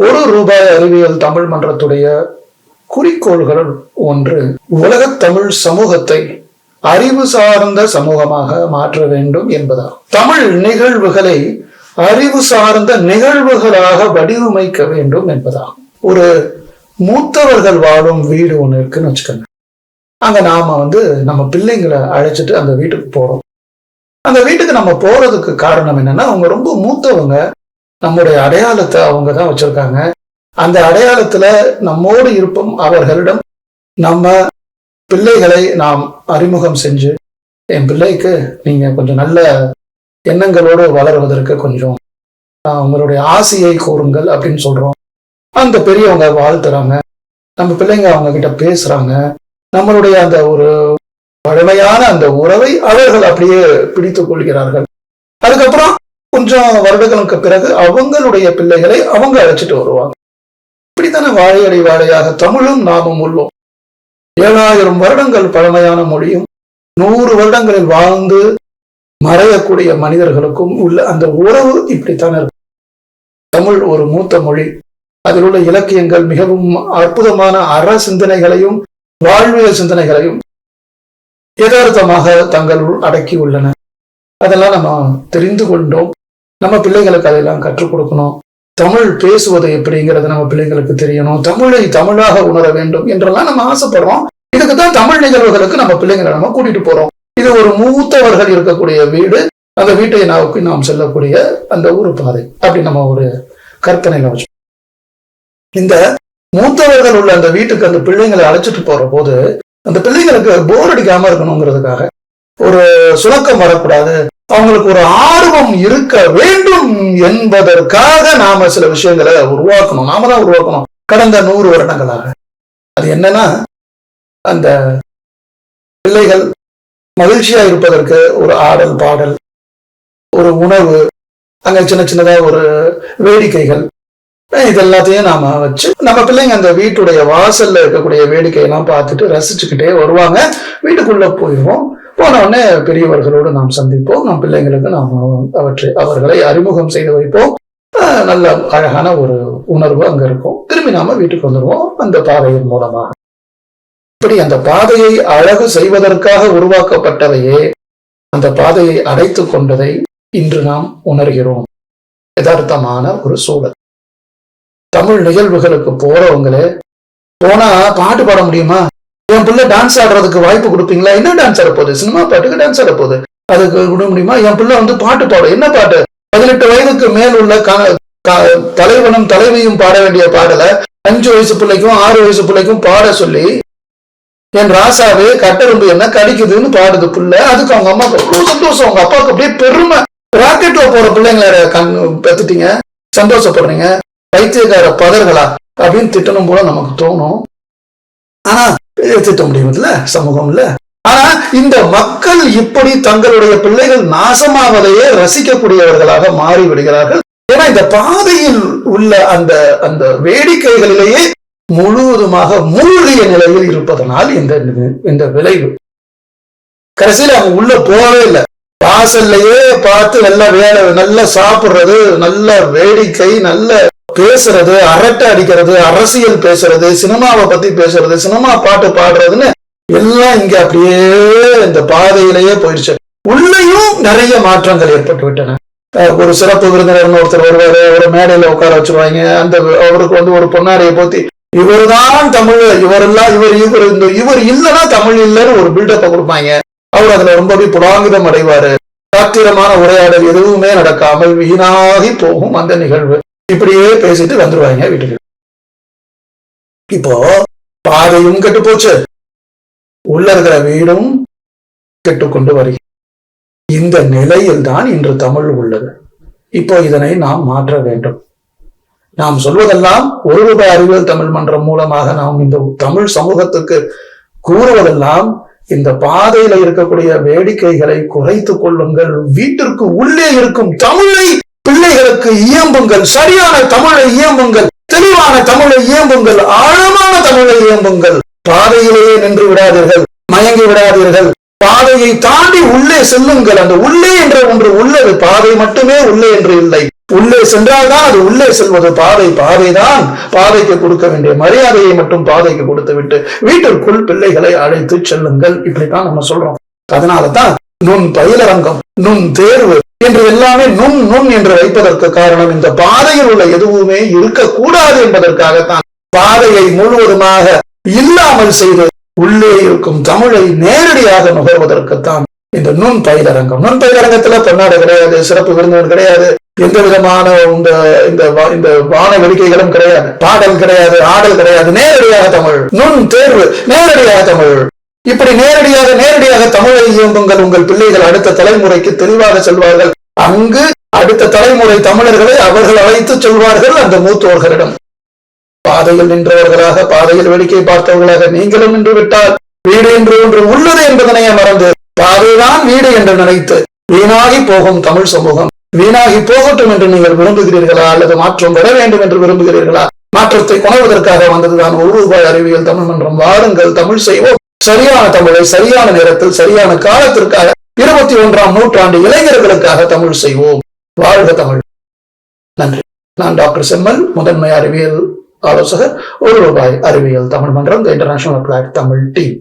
ஒரு ரூபாய் அறிவியல் தமிழ் மன்றத்துடைய குறிக்கோள்கள் ஒன்று உலகத் தமிழ் சமூகத்தை அறிவு சார்ந்த சமூகமாக மாற்ற வேண்டும் என்பதாகும். தமிழ் நிகழ்வுகளை அறிவு சார்ந்த நிகழ்வுகளாக வடிவமைக்க வேண்டும் என்பதாகும். ஒரு மூத்தவர்கள் வாழும் வீடு ஒன்று இருக்குன்னு வச்சுக்கோங்க. அங்க நாம வந்து நம்ம பிள்ளைங்களை அழைச்சிட்டு அந்த வீட்டுக்கு போறோம். அந்த வீட்டுக்கு நம்ம போறதுக்கு காரணம் என்னன்னா அவங்க ரொம்ப மூத்தவங்க. நம்முடைய அடையாளத்தை அவங்க தான் வச்சிருக்காங்க. அந்த அடையாளத்துல நம்மோடு இருப்போம் அவர்களிடம் நம்ம பிள்ளைகளை நாம் அறிமுகம் செஞ்சு என் பிள்ளைக்கு நீங்க கொஞ்சம் நல்ல எண்ணங்களோடு வளருவதற்கு கொஞ்சம் உங்களுடைய ஆசையை கூறுங்கள் அப்படின்னு சொல்றோம். அந்த பெரியவங்க வாழ்த்துறாங்க. நம்ம பிள்ளைங்க அவங்க கிட்ட பேசுறாங்க. நம்மளுடைய அந்த ஒரு பழமையான அந்த உறவை அவர்கள் அப்படியே பிடித்துக் கொள்கிறார்கள். அதுக்கப்புறம் கொஞ்சம் வருடங்களுக்கு பிறகு அவங்களுடைய பிள்ளைகளை அவங்க அழைச்சிட்டு வருவாங்க. இப்படித்தானே வாழையடி வாழையாக தமிழும் நாமும் உள்ளோம் ஏழாயிரம் வருடங்கள் பழமையான மொழியும் நூறு வருடங்களில் வாழ்ந்து மறையக்கூடிய மனிதர்களுக்கும் உள்ள அந்த உறவு இப்படித்தானே இருக்கும். தமிழ் ஒரு மூத்த மொழி. அதில் உள்ள இலக்கியங்கள் மிகவும் அற்புதமான அற சிந்தனைகளையும் வாழ்வியல் சிந்தனைகளையும் யதார்த்தமாக தங்களுள் அடக்கி உள்ளன. அதெல்லாம் நம்ம தெரிந்து கொண்டோம். நம்ம பிள்ளைகளுக்கு அதெல்லாம் கற்றுக் கொடுக்கணும். தமிழ் பேசுவது எப்படிங்கிறது நம்ம பிள்ளைங்களுக்கு தெரியணும். தமிழை தமிழாக உணர வேண்டும் என்றெல்லாம் நம்ம ஆசைப்படுறோம். இதுக்கு தான் தமிழ் நிகழ்வுகளுக்கு நம்ம பிள்ளைங்களை நம்ம கூட்டிட்டு போறோம். இது ஒரு மூத்தவர்கள் இருக்கக்கூடிய வீடு. அந்த வீட்டை நோக்கி நாம் செல்லக்கூடிய அந்த ஒரு பாதை. அப்படி நம்ம ஒரு கற்பனையில வச்சோம் இந்த மூத்தவர்கள் உள்ள அந்த வீட்டுக்கு அந்த பிள்ளைங்களை அழைச்சிட்டு போற போது அந்த பிள்ளைங்களுக்கு போர் அடிக்காம இருக்கணுங்கிறதுக்காக ஒரு சுணக்கம் வரக்கூடாது. அவங்களுக்கு ஒரு ஆர்வம் இருக்க வேண்டும் என்பதற்காக நாம சில விஷயங்களை உருவாக்கணும். நாம தான் உருவாக்கணும். கடந்த நூறு வருடங்களாக. அது என்னன்னா அந்த பிள்ளைகள் மகிழ்ச்சியா இருப்பதற்கு ஒரு ஆடல் பாடல் ஒரு உணவு அங்க சின்ன சின்னதா ஒரு வேடிக்கைகள் இது எல்லாத்தையும் நாம வச்சு நம்ம பிள்ளைங்க அந்த வீட்டுடைய வாசல்ல இருக்கக்கூடிய வேடிக்கையெல்லாம் பார்த்துட்டு ரசிச்சுக்கிட்டே வருவாங்க. வீட்டுக்குள்ள போயிடுவோம். போன உடனே பெரியவர்களோடு நாம் சந்திப்போம். நம் பிள்ளைங்களுக்கு நாம் அவற்றை அவர்களை அறிமுகம் செய்து வைப்போம். அஹ் நல்ல அழகான ஒரு உணர்வு அங்க இருக்கும். திரும்பி நாம வீட்டுக்கு வந்துடுவோம் அந்த பாதையின் மூலமாக இப்படி அந்த பாதையை அழகு செய்வதற்காக உருவாக்கப்பட்டவையே அந்த பாதையை அடைத்து கொண்டதை இன்று நாம் உணர்கிறோம். யதார்த்தமான ஒரு சூழல். தமிழ் நிகழ்வுகளுக்கு போறவங்களே போனா பாட்டு பாட முடியுமா? என் பிள்ளை டான்ஸ் ஆடுறதுக்கு வாய்ப்பு கொடுப்பீங்களா? என்ன டான்ஸ் ஆட போகுது? சினிமா பாட்டுக்கு டான்ஸ் ஆட போகுது. அதுக்கு விட முடியுமா? என் பிள்ளை வந்து பாட்டு பாடும் என்ன பாட்டு? பதினெட்டு வயதுக்கு மேல் உள்ள தலைவனும் தலைவியும் பாட வேண்டிய பாடலை அஞ்சு வயசு பிள்ளைக்கும் ஆறு வயசு பிள்ளைக்கும் பாட சொல்லி என் ராசாவே கட்டெரும்பு என்ன கடிக்குதுன்னு பாடுது பிள்ளை. அதுக்கு அவங்க அம்மா அவ்வளவு சந்தோஷம். அவங்க அப்பாவுக்கு அப்படியே பெருமை. ராக்கெட்ல போற பிள்ளைங்களை கண் பெத்துட்டீங்க? சந்தோஷப்படுறீங்க. பைத்தியக்கார பதர்களா? அப்படின்னு திட்டணும் போல நமக்கு தோணும். ஆனா இதை திட்ட முடியுமில்ல சமூகம் இல்ல ஆனா இந்த மக்கள் இப்படி தங்களுடைய பிள்ளைகள் நாசமாவதையே ரசிக்கக்கூடியவர்களாக மாறி விடுகிறார்கள் ஏன்னா இந்த பாதையில் உள்ள அந்த அந்த வேடிக்கைகளிலேயே முழுவதுமாக மூழ்கிய நிலையில் இருப்பதனால் இந்த இந்த விளைவு. கடைசியில அவங்க உள்ள போகவே இல்லை. வாசல்லையே பார்த்து நல்ல வேலை நல்லா சாப்பிடுறது நல்ல வேடிக்கை நல்ல பேசுறது அரட்டை அடிக்கிறது அரசியல் பேசுறது சினிமாவை பத்தி பேசுறது சினிமா பாட்டு பாடுறதுன்னு எல்லாம் இங்க அப்படியே இந்த பாதையிலேயே போயிடுச்சு. உள்ளேயும் நிறைய மாற்றங்கள் ஏற்பட்டு விட்டன. ஒரு சிறப்பு விருந்தினர்னு ஒருத்தர் வருவாரு ஒரு மேடையில உட்கார வச்சிருவாங்க. அந்த அவருக்கு வந்து ஒரு பொன்னாரையை போத்தி இவர்தான் தமிழ் இவரெல்லாம் இவர் இவர் இந்த இவர் இல்லைன்னா தமிழ் இல்லைன்னு ஒரு பில்டப்பை கொடுப்பாங்க. அவர் அதுல ரொம்பவே புலாங்கிதம் அடைவாரு. சாத்திரமான உரையாடல் எதுவுமே நடக்காமல் வீணாகி போகும் அந்த நிகழ்வு. இப்படியே பேசிட்டு வந்துருவாங்க வீட்டுக்கு. இப்போ பாதையும் கெட்டு போச்சு உள்ள இருக்கிற வீடும் கெட்டுக்கொண்டு வருகிறது இந்த நிலையில் தான் இன்று தமிழ் உள்ளது. இப்போ இதனை நாம் மாற்ற வேண்டும். நாம் சொல்வதெல்லாம் ஒரு ரூபாய் அறிவியல் தமிழ் மன்றம் மூலமாக நாம் இந்த தமிழ் சமூகத்துக்கு கூறுவதெல்லாம் இந்த பாதையில இருக்கக்கூடிய வேடிக்கைகளை குறைத்துக் கொள்ளுங்கள். வீட்டிற்கு உள்ளே இருக்கும் தமிழை பிள்ளைகளுக்கு இயம்புங்கள் சரியான தமிழை இயம்புங்கள் தெளிவான தமிழை இயம்புங்கள் ஆழமான தமிழை இயம்புங்கள். பாதையிலேயே நின்று விடாதீர்கள் மயங்கி விடாதீர்கள். பாதையை தாண்டி உள்ளே செல்லுங்கள். அந்த உள்ளே என்ற ஒன்று உள்ளது பாதை மட்டுமே உள்ளே என்று இல்லை. உள்ளே சென்றால்தான் அது உள்ளே செல்வது. பாதை பாதைதான் பாதைக்கு கொடுக்க வேண்டிய மரியாதையை மட்டும் பாதைக்கு கொடுத்து விட்டு வீட்டிற்குள் பிள்ளைகளை அழைத்து செல்லுங்கள். இப்படித்தான் நம்ம சொல்றோம். அதனால தான் நுண் பயிலரங்கம் நுண் தேர்வு என்று எல்லாமே நுண் நுண் என்று வைப்பதற்கு காரணம் இந்த பாதையில் உள்ள எதுவுமே இருக்கக்கூடாது என்பதற்காகத்தான் பாதையை முழுவதுமாக இல்லாமல் செய்து உள்ளே இருக்கும் தமிழை நேரடியாக நுகர்வதற்குத்தான் இந்த நுண் பயிலரங்கம். நுண் பயிலரங்கத்துல பொன்னாடு கிடையாது சிறப்பு விருந்தினர் கிடையாது எந்த விதமான இந்த இந்த இந்த வான வேடிக்கைகளும் கிடையாது பாடல் கிடையாது ஆடல் கிடையாது. நேரடியாக தமிழ் நுண் தேர்வு நேரடியாக தமிழ். இப்படி நேரடியாக நேரடியாக தமிழை இயங்குங்கள் உங்கள் பிள்ளைகள் அடுத்த தலைமுறைக்கு தெளிவாக செல்வார்கள். அங்கு அடுத்த தலைமுறை தமிழர்களை அவர்கள் அழைத்து சொல்வார்கள் அந்த மூத்தோர்களிடம். பாதையில் நின்றவர்களாக பாதையில் வேடிக்கை பார்த்தவர்களாக நீங்களும் நின்று விட்டால் வீடு என்று ஒன்று உள்ளது என்பதனையே மறந்து பாதைதான் வீடு என்று நினைத்து வீணாகி போகும் தமிழ் சமூகம். வீணாகி போகட்டும் என்று நீங்கள் விரும்புகிறீர்களா? அல்லது மாற்றம் வர வேண்டும் என்று விரும்புகிறீர்களா? மாற்றத்தை கொணர்வதற்காக வந்ததுதான் ஒரு ரூபாய் அறிவியல் தமிழ் மன்றம். வாருங்கள் தமிழ் செய்வோம். சரியான தமிழை சரியான நேரத்தில் சரியான காலத்திற்காக இருபத்தி ஒன்றாம் நூற்றாண்டு இளைஞர்களுக்காக தமிழ் செய்வோம். வாழ்க தமிழ். நன்றி. நான் டாக்டர் செம்மல் முதன்மை அறிவியல் ஆலோசகர் ஒரு ரூபாய் அறிவியல் தமிழ் மன்றம் இன்டர்நேஷனல் தமிழ் டீம்